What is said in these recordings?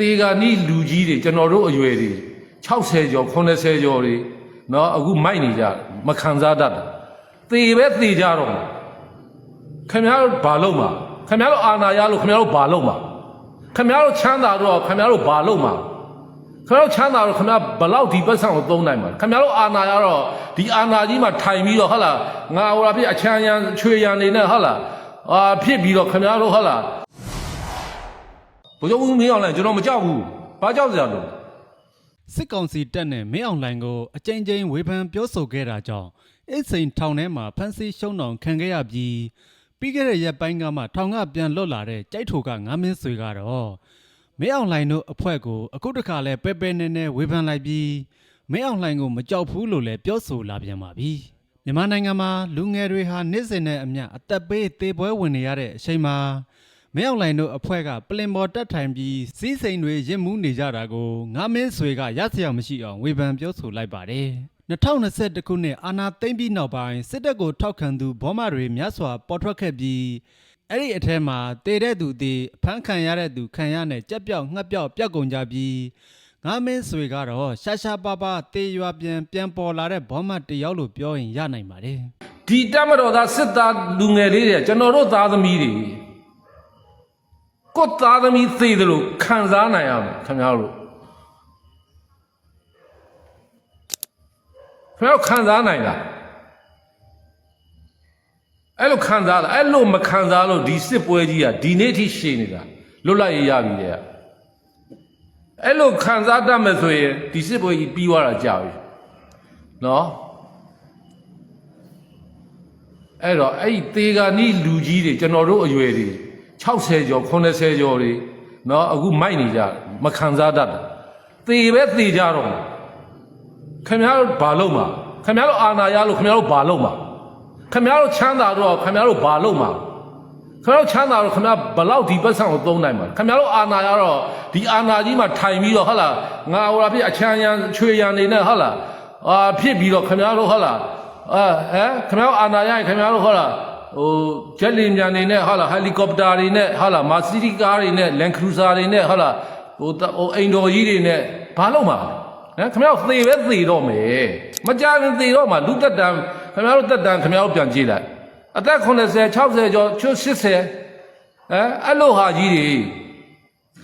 တေဂာနီလူကြီးတွေကျွန်တော်တို့အရွယ်တွေ60ကျော်80ကျော်တွေเนาะအခုမိုက်နေကြမခံစားတတ်တယ်သေပဲသေကြတော့မှာခင်ဗျားတို့ဘာလုပ်မှာခင်ဗျားတို့အာနာရလို့ခင်ဗျားတို့ဘာလုပ်မှာခင်ဗျားတို့ချမ်းသာတော့ခင်ဗျားတို့ဘာလုပ်မှာခင်ဗျားတို့ချမ်းသာတော့ခင်ဗျားဘယ်လောက်ဒီပတ်စံကိုသုံးနိုင်မှာခင်ဗျားတို့အာနာရတော့ဒီအာနာကြီးမှာထိုင်ပြီးတော့ဟုတ်လားငါဟိုလာဖြစ်အချမ်းရန်ချွေရန်နေနဲ့ဟုတ်လားအာဖြစ်ပြီးတော့ခင်ဗျားတို့ဟုတ်လား ဘုရားဦးမင်းအောင်လည်းကျွန်တော်မကြောက်ဘူး။ဘာကြောက်စရာလို့စစ်ကောင်စီတပ်နဲ့မင်းအောင်လှိုင်ကိုအကြိမ်ကြိမ်ဝေဖန်ပြောဆိုခဲ့တာကြောင့်အိတ်စိန်ထောင်ထဲမှာဖမ်းဆီးရှုံးနှောင်ခံခဲ့ရပြီးပြီးခဲ့တဲ့ရက်ပိုင်းကမှထောင်ကပြန်လွတ်လာတဲ့ကြိုက်ထိုကငါးမင်းဆွေကတော့မင်းအောင်လှိုင်တို့အဖွဲ့ကိုအခုတခါလဲပဲပဲနေနေဝေဖန်လိုက်ပြီးမင်းအောင်လှိုင်ကိုမကြောက်ဘူးလို့လည်းပြောဆိုလာပြန်ပါပြီမြန်မာနိုင်ငံမှာလူငယ်တွေဟာနေ့စဉ်နဲ့အမျှအသက်ပေးသေပွဲဝင်နေရတဲ့အချိန်မှာ မင်းအောင်လှိုင်တို့အဖွဲ့ကပလင်ပေါ်တက်ထိုင်ပြီးစီးစိမ်တွေရစ်မှုနေကြတာကိုငါမင်းဆွေကရစရာမရှိအောင်ဝေဖန်ပြောဆိုလိုက်ပါတယ်။2021ခုနှစ်အာနာသိမ့်ပြီးနောက်ပိုင်းစစ်တပ်ကိုထောက်ခံသူဘောမတွေများစွာပေါ်ထွက်ခဲ့ပြီးအဲ့ဒီအထက်မှာတေတဲ့သူတေအဖမ်းခံရတဲ့သူခံရတဲ့ကြက်ပြောက်ငှက်ပြောက်ပြောက်ကုန်ကြပြီးငါမင်းဆွေကတော့ရှာရှာပါပါတေရွာပြန်ပြန်ပေါ်လာတဲ့ဘောမတစ်ယောက်လို့ပြောရင်ရနိုင်ပါတယ်။ဒီတမတော်သားစစ်သားလူငယ်လေးတွေကျွန်တော်တို့သားသမီးတွေ ကိုယ့်သားသမီးသေတယ်လို့ခံစားနိုင်အောင်ခင်ဗျားတို့ခင်ဗျားတို့ခံစားနိုင်လားအဲ့လိုခံစားလားအဲ့လိုမခံစားလို့ဒီစစ်ပွဲကြီးကဒီနေ့ထိရှည်နေတာလွတ်လပ်ရေးရပြီတဲ့အဲ့လိုခံစားတတ်မယ်ဆိုရင်ဒီစစ်ပွဲကြီးပြီးသွားတာကြာပြီနော်အဲ့တော့အဲ့ဒီသေဂာနီလူကြီးတွေကျွန်တော်တို့အရွယ်တွေ 60ကျော်80ကျော်တွေနော်အခုမိုက်နေကြမခံစားတတ်တာသေပဲသေကြတော့ခင်ဗျားတို့ဘာလုပ်မှာခင်ဗျားတို့အာနာရလို့ခင်ဗျားတို့ဘာလုပ်မှာခင်ဗျားတို့ချမ်းသာတော့ခင်ဗျားတို့ဘာလုပ်မှာခင်ဗျားတို့ချမ်းသာတော့ခင်ဗျားဘလောက်ဒီပတ်စံကိုသုံးနိုင်မှာခင်ဗျားတို့အာနာရတော့ဒီအာနာကြီးမှာထိုင်ပြီးတော့ဟုတ်လားငါဟိုရာဖြစ်အချမ်းရန်ချွေရန်နေနဲ့ဟုတ်လားအာဖြစ်ပြီးတော့ခင်ဗျားတို့ဟုတ်လားအာဟဲခင်ဗျားတို့အာနာရရင်ခင်ဗျားတို့ဟုတ်လား ဟိုဂျက်လီမြန်နေနဲ့ဟုတ်လားဟယ်လီကော်ပတာတွေနဲ့ဟုတ်လားမာစီတီကားတွေနဲ့လန်ခရူဇာတွေနဲ့ဟုတ်လားဟိုတဟိုအိမ်တော်ကြီးတွေနဲ့ဘာလို့မှာလဲဟမ်ခင်ဗျားတို့သေပဲသေတော့မယ်မကြရင်သေတော့မှာလူသက်တမ်းခင်ဗျားတို့သက်တမ်းခင်ဗျားတို့ပြန်ကြည့်လိုက်အသက်80 60ကျော်ချွတ်80ဟမ်အဲ့လိုဟာကြီးတွေ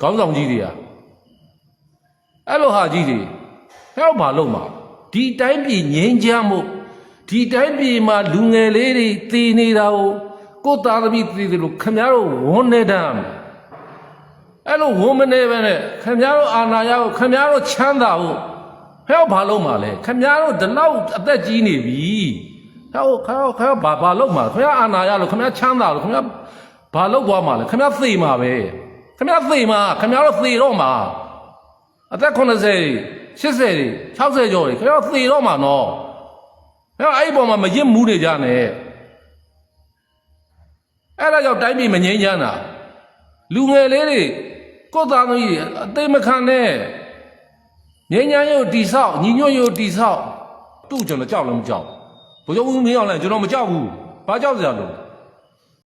ခေါင်းဆောင်ကြီးတွေကအဲ့လိုဟာကြီးတွေဟဲ့ဘာလို့မှာဒီတိုင်းပြည်ငြိမ်းချမ်းမှု ဒီတိုင်းပြည်မှာလူငယ်လေးတွေတည်နေတာကိုကိုယ်သားသမီးတည်တယ်လို့ခင်ဗျားတို့ဝန်နေတာအဲ့လိုဝန်မနေပဲနဲ့ခင်ဗျားတို့အာနာရကိုခင်ဗျားတို့ချမ်းသာဖို့ဟဲ့ဘာလုပ်မှာလဲခင်ဗျားတို့ဒီလောက်အသက်ကြီးနေပြီဟဲ့ခါခါဘာဘာလုပ်မှာခင်ဗျားအာနာရလို့ခင်ဗျားချမ်းသာလို့ခင်ဗျားဘာလုပ်သွားမှာလဲခင်ဗျားသေမှာပဲခင်ဗျားသေမှာခင်ဗျားတို့သေတော့မှာအသက်80 80 60ကျော်တွေခင်ဗျားတို့သေတော့မှာနော် အဲ့အဲ့ဒီပေါ်မှာမရစ်မှုနေကြနဲ့အဲ့ဒါကြောင့်တိုင်းပြည်မငြိမ်းချမ်းတာလူငယ်လေးတွေကိုယ်သားသမီးတွေအသေးမခံနဲ့ငြိမ်းချမ်းရုပ်တိဆောက်ညီညွတ်ရုပ်တိဆောက်သူ့ကျွန်တော်ကြောက်လည်းမကြောက်ဘုရားဦးမင်းအောင်လည်းကျွန်တော်မကြောက်ဘူးဘာကြောက်စရာလို့